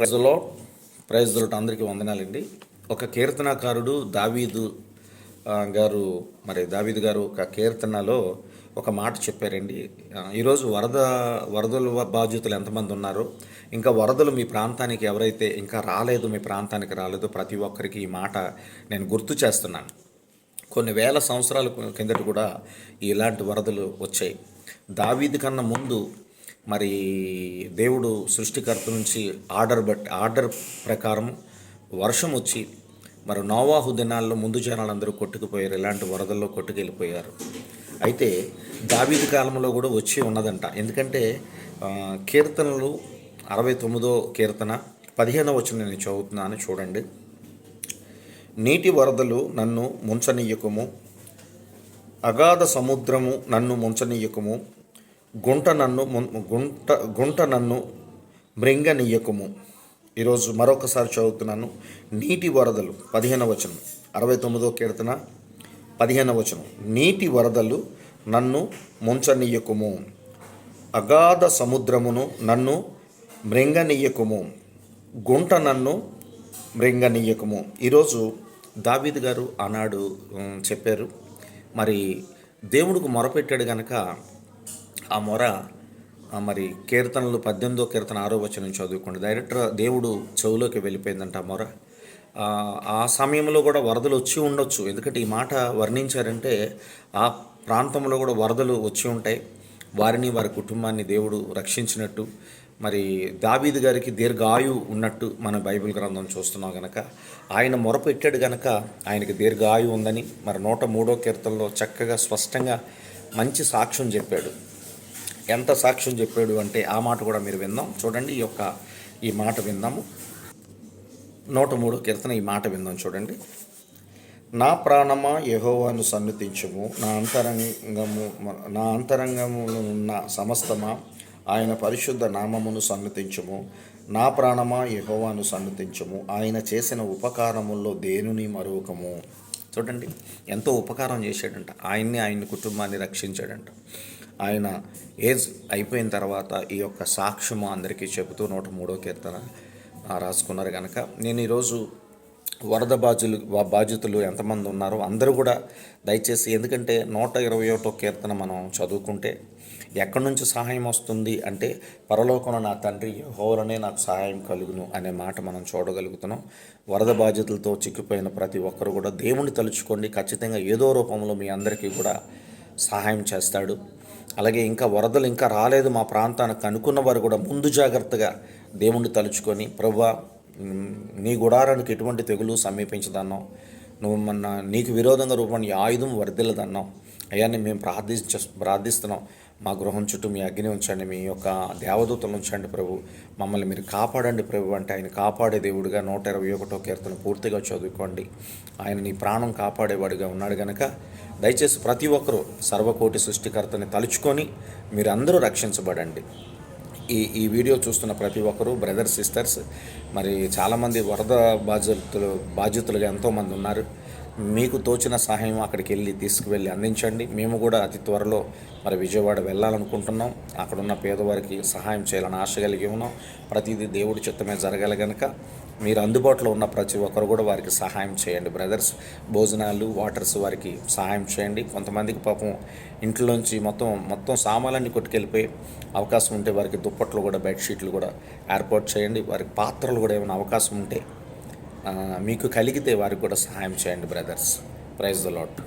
ప్రైజ్లో ప్రైజ్లో అందరికీ వందనాలండి. ఒక కీర్తనాకారుడు దావీదు గారు మరి దావీదు గారు ఒక కీర్తనలో ఒక మాట చెప్పారండి. ఈరోజు వరద వరదల బాధ్యతలు ఎంతమంది ఉన్నారో ఇంకా వరదలు మీ ప్రాంతానికి ఎవరైతే ఇంకా రాలేదు మీ ప్రాంతానికి రాలేదు ప్రతి ఒక్కరికి ఈ మాట నేను గుర్తు చేస్తున్నాను. కొన్ని వేల సంవత్సరాల కిందట కూడా ఇలాంటి వరదలు వచ్చాయి. దావీది కన్నా ముందు మరి దేవుడు సృష్టికర్త నుంచి ఆర్డర్ బట్టి ఆర్డర్ ప్రకారం వర్షం వచ్చి మరి నోవాహు దినాల్లో ముందు జనాలందరూ కొట్టుకుపోయారు ఇలాంటి వరదల్లో కొట్టుకెళ్ళిపోయారు. అయితే దావీది కాలంలో కూడా వచ్చి ఉన్నదంట. ఎందుకంటే కీర్తనలు అరవై తొమ్మిదో కీర్తన పదిహేనో వచ్చిన నేను చదువుతున్నాను చూడండి. నీటి వరదలు నన్ను ముంచనీయకము అగాధ సముద్రము నన్ను ముంచనీయకము గుంట నన్ను గుంట గుంట నన్ను మృంగనీయకుము. ఈరోజు మరొకసారి చదువుతున్నాను. నీటి వరదలు పదిహేన వచనం. అరవై తొమ్మిదో కీర్తన పదిహేన వచనం. నీటి వరదలు నన్ను ముంచనీయకుము. అగాధ సముద్రమును నన్ను మృంగనీయకుము. గుంట నన్ను మృంగనీయకము. ఈరోజు దావీద్ గారు ఆనాడు చెప్పారు. మరి దేవుడికి మొరపెట్టాడు గనక ఆ మొర ఆ, మరి కీర్తనలు పద్దెనిమిదో కీర్తన ఆరో వచనం చదువుకోండి. డైరెక్టర్ దేవుడు చెవులోకి వెళ్ళిపోయిందంట ఆ మొర. ఆ, సమయంలో కూడా వరదలు వచ్చి ఉండొచ్చు. ఎందుకంటే ఈ మాట వర్ణించారంటే ఆ ప్రాంతంలో కూడా వరదలు వచ్చి ఉంటాయి. వారిని వారి కుటుంబాన్ని దేవుడు రక్షించినట్టు. మరి దావీద్ గారికి దీర్ఘాయు ఉన్నట్టు మన బైబిల్ గ్రంథం చూస్తున్నాం గనక. ఆయన మొరపెట్టాడు గనక ఆయనకి దీర్ఘాయు ఉందని. మరి నూట మూడో కీర్తనలో చక్కగా స్పష్టంగా మంచి సాక్ష్యం చెప్పాడు. ఎంత సాక్ష్యం చెప్పాడు అంటే ఆ మాట కూడా మీరు విందాం చూడండి ఈ యొక్క ఈ మాట విందాము నూట మూడు కీర్తన ఈ మాట విందాం చూడండి. నా ప్రాణమా యహోవాను సన్నిధించము. నా అంతరంగము నా అంతరంగములో ఉన్న సమస్తమా ఆయన పరిశుద్ధ నామమును సన్నుతించుము నా ప్రాణమా యహోవాను సన్నుతించుము ఆయన చేసిన ఉపకారముల్లో దేనుని మరొకము చూడండి ఎంతో ఉపకారం చేశాడంట. ఆయన్ని ఆయన కుటుంబాన్ని రక్షించాడంట. ఆయన ఏజ్ అయిపోయిన తర్వాత ఈ యొక్క సాక్ష్యము అందరికీ చెబుతూ నూట మూడో కీర్తన రాసుకున్నారు కనుక నేను ఈరోజు వరద బాధ్యులు బాధ్యతలు ఎంతమంది ఉన్నారో అందరూ కూడా దయచేసి ఎందుకంటే నూట ఇరవై ఒకటో కీర్తన మనం చదువుకుంటే ఎక్కడి నుంచి సహాయం వస్తుంది అంటే పరలోకంలో నా తండ్రి హోరనే నాకు సహాయం కలుగును అనే మాట మనం చూడగలుగుతున్నాం. వరద బాధ్యతలతో చిక్కిపోయిన ప్రతి ఒక్కరు కూడా దేవుణ్ణి తలుచుకోండి ఖచ్చితంగా ఏదో రూపంలో మీ అందరికీ కూడా సహాయం చేస్తాడు. అలాగే ఇంకా వరదలు ఇంకా రాలేదు మా ప్రాంతానికి అనుకున్న వారు కూడా ముందు జాగ్రత్తగా దేవుణ్ణి తలుచుకొని ప్రభా నీ గుడారానికి ఎటువంటి తెగులు సమీపించదన్నావు? నువ్వు మన నీకు విరోధంగా రూపంలో ఆయుధం వర్ధిల్లదన్నావు అయ్యాన్ని మేము ప్రార్థించ ప్రార్థిస్తున్నాం. మా గృహం చుట్టూ మీ అగ్ని ఉంచండి మీ యొక్క దేవదూతలు ఉంచండి ప్రభు. మమ్మల్ని మీరు కాపాడండి ప్రభు అంటే ఆయన కాపాడే దేవుడిగా నూట ఇరవై ఒకటో కీర్తన పూర్తిగా చదువుకోండి. ఆయన నీ ప్రాణం కాపాడేవాడిగా ఉన్నాడు కనుక దయచేసి ప్రతి ఒక్కరూ సర్వకోటి సృష్టికర్తని తలుచుకొని మీరందరూ రక్షించబడండి. ఈ ఈ వీడియో చూస్తున్న ప్రతి ఒక్కరూ బ్రదర్ సిస్టర్స్ మరి చాలామంది వరద బాధితులు బాధ్యతలుగా ఎంతోమంది ఉన్నారు. మీకు తోచిన సహాయం అక్కడికి వెళ్ళి తీసుకువెళ్ళి అందించండి. మేము కూడా అతి త్వరలో మరి విజయవాడ వెళ్ళాలనుకుంటున్నాం. అక్కడ ఉన్న పేదవారికి సహాయం చేయాలని ఆశ కలిగి ఉన్నాం. ప్రతిదీ దేవుడి చిత్తమే జరగాలి కనుక మీరు అందుబాటులో ఉన్న ప్రతి ఒక్కరు కూడా వారికి సహాయం చేయండి. బ్రదర్స్ భోజనాలు వాటర్స్ వారికి సహాయం చేయండి. కొంతమందికి పాపం ఇంట్లోంచి మొత్తం మొత్తం సామాన్లన్నీ కొట్టుకెళ్ళిపోయి అవకాశం ఉంటే వారికి దుప్పట్లు కూడా బెడ్షీట్లు కూడా ఏర్పాటు చేయండి. వారికి పాత్రలు కూడా ఏమైనా అవకాశం ఉంటే మీకు కలిగితే వారికి కూడా సహాయం చేయండి బ్రదర్స్. Praise the lot